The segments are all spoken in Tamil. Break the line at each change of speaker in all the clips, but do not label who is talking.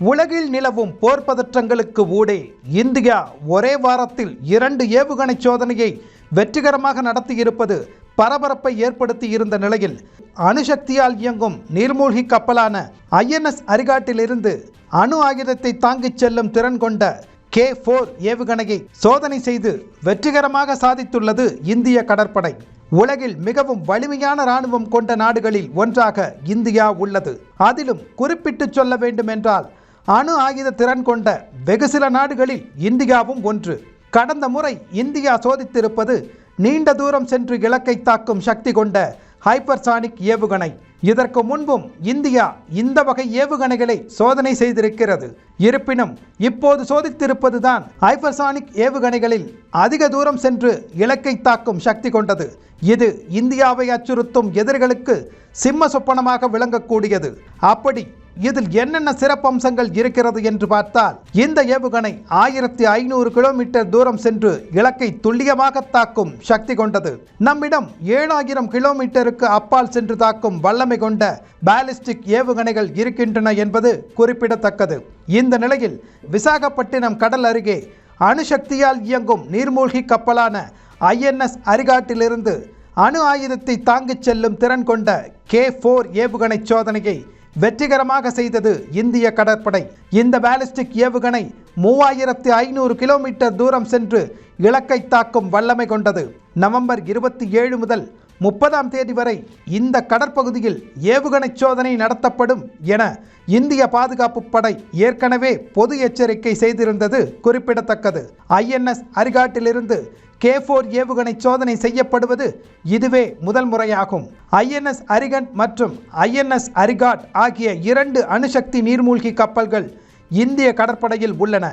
உலகில் நிலவும் போர் பதற்றங்களுக்கு ஊடே இந்தியா ஒரே வாரத்தில் இரண்டு ஏவுகணை சோதனையை வெற்றிகரமாக நடத்தியிருப்பது பரபரப்பை ஏற்படுத்தி இருந்த நிலையில் அணுசக்தியால் இயங்கும் நீர்மூழ்கி கப்பலான ஐஎன்எஸ் அரிகாட்டிலிருந்து அணு ஆயுதத்தை தாங்கிச் செல்லும் திறன் கொண்ட கே ஃபோர் ஏவுகணையை சோதனை செய்து வெற்றிகரமாக சாதித்துள்ளது இந்திய கடற்படை. உலகில் மிகவும் வலிமையான இராணுவம் கொண்ட நாடுகளில் ஒன்றாக இந்தியா உள்ளது. அதிலும் குறிப்பிட்டு சொல்ல வேண்டுமென்றால் அணு ஆயுத திறன் கொண்ட வெகு சில நாடுகளில் இந்தியாவும் ஒன்று. கடந்த முறை இந்தியா சோதித்திருப்பது நீண்ட தூரம் சென்று இலக்கை தாக்கும் சக்தி கொண்ட ஹைப்பர்சானிக் ஏவுகணை. இதற்கு முன்பும் இந்தியா இந்த வகை ஏவுகணைகளை சோதனை செய்திருக்கிறது. இருப்பினும் இப்போது சோதித்திருப்பதுதான் ஹைப்பர்சானிக் ஏவுகணைகளில் அதிக தூரம் சென்று இலக்கை தாக்கும் சக்தி கொண்டது. இது இந்தியாவை அச்சுறுத்தும் எதிரிகளுக்கு சிம்ம சொப்பனமாக விளங்கக்கூடியது. அப்படி இதில் என்னென்ன சிறப்பம்சங்கள் இருக்கிறது என்று பார்த்தால் இந்த ஏவுகணை ஆயிரத்தி ஐநூறு கிலோமீட்டர் தூரம் சென்று இலக்கை துல்லியமாக தாக்கும் சக்தி கொண்டது. நம்மிடம் ஏழாயிரம் கிலோமீட்டருக்கு அப்பால் சென்று தாக்கும் வல்லமை கொண்ட பாலிஸ்டிக் ஏவுகணைகள் இருக்கின்றன என்பது குறிப்பிடத்தக்கது. இந்த நிலையில் விசாகப்பட்டினம் கடல் அருகே அணுசக்தியால் இயங்கும் நீர்மூழ்கி கப்பலான ஐஎன்எஸ் அரிகாட்டிலிருந்து அணு ஆயுதத்தை தாங்கிச் செல்லும் திறன் கொண்ட கே ஃபோர் ஏவுகணை சோதனையை வெற்றிகரமாக செய்தது இந்திய கடற்படை. இந்த பாலிஸ்டிக் ஏவுகணை மூவாயிரத்து ஐநூறு கிலோமீட்டர் தூரம் சென்று இலக்கை தாக்கும் வல்லமை கொண்டது. நவம்பர் இருபத்தி ஏழு முதல் முப்பதாம் தேதி வரை இந்த கடற்பகுதியில் ஏவுகணை சோதனை நடத்தப்படும் என இந்திய பாதுகாப்பு படை ஏற்கனவே பொது எச்சரிக்கை செய்திருந்தது குறிப்பிடத்தக்கது. ஐஎன்எஸ் அரிகாட்டிலிருந்து கே ஃபோர் ஏவுகணை சோதனை செய்யப்படுவது இதுவே முதல் முறையாகும். ஐஎன்எஸ் அரிகண்ட் மற்றும் ஐஎன்எஸ் அரிகாட் ஆகிய இரண்டு அணுசக்தி நீர்மூழ்கி கப்பல்கள் இந்திய கடற்படையில் உள்ளன.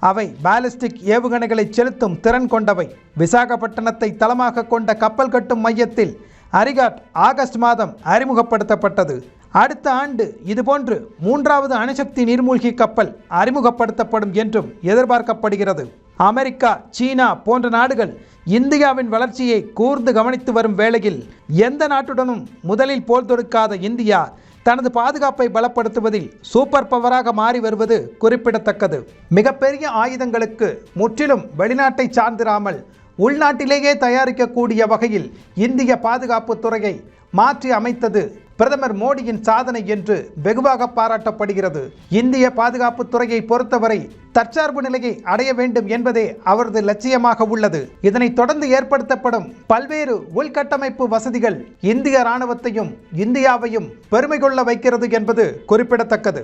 அவை பாலிஸ்டிக் ஏவுகணைகளை செலுத்தும் திறன் கொண்டவை. விசாகப்பட்டினத்தை தளமாக கொண்ட கப்பல் கட்டும் மையத்தில் அரிகாட் ஆகஸ்ட் மாதம் அறிமுகப்படுத்தப்பட்டது. அடுத்த ஆண்டு இதுபோன்று மூன்றாவது அணுசக்தி நீர்மூழ்கி கப்பல் அறிமுகப்படுத்தப்படும் என்றும் எதிர்பார்க்கப்படுகிறது. அமெரிக்கா சீனா போன்ற நாடுகள் இந்தியாவின் வளர்ச்சியை கூர்ந்து கவனித்து வரும் வேளையில் எந்த நாட்டுடனும் முதலில் போர் தொடுக்காத இந்தியா தனது பாதுகாப்பை பலப்படுத்துவதில் சூப்பர் பவராக மாறி வருவது குறிப்பிடத்தக்கது. மிகப்பெரிய ஆயுதங்களுக்கு முற்றிலும் வெளிநாட்டை சார்ந்திராமல் உள்நாட்டிலேயே தயாரிக்கக்கூடிய வகையில் இந்திய பாதுகாப்பு துறையை மாற்றி அமைத்தது பிரதமர் மோடியின் சாதனை என்று வெகுவாக பாராட்டப்படுகிறது. இந்திய பாதுகாப்பு துறையை பொறுத்தவரை தற்சார்பு நிலையை அடைய வேண்டும் என்பதே அவரது லட்சியமாக உள்ளது. இதனைத் தொடர்ந்து ஏற்படுத்தப்படும் பல்வேறு உள்கட்டமைப்பு வசதிகள் இந்திய இராணுவத்தையும் இந்தியாவையும் பெருமை கொள்ள வைக்கிறது என்பது குறிப்பிடத்தக்கது.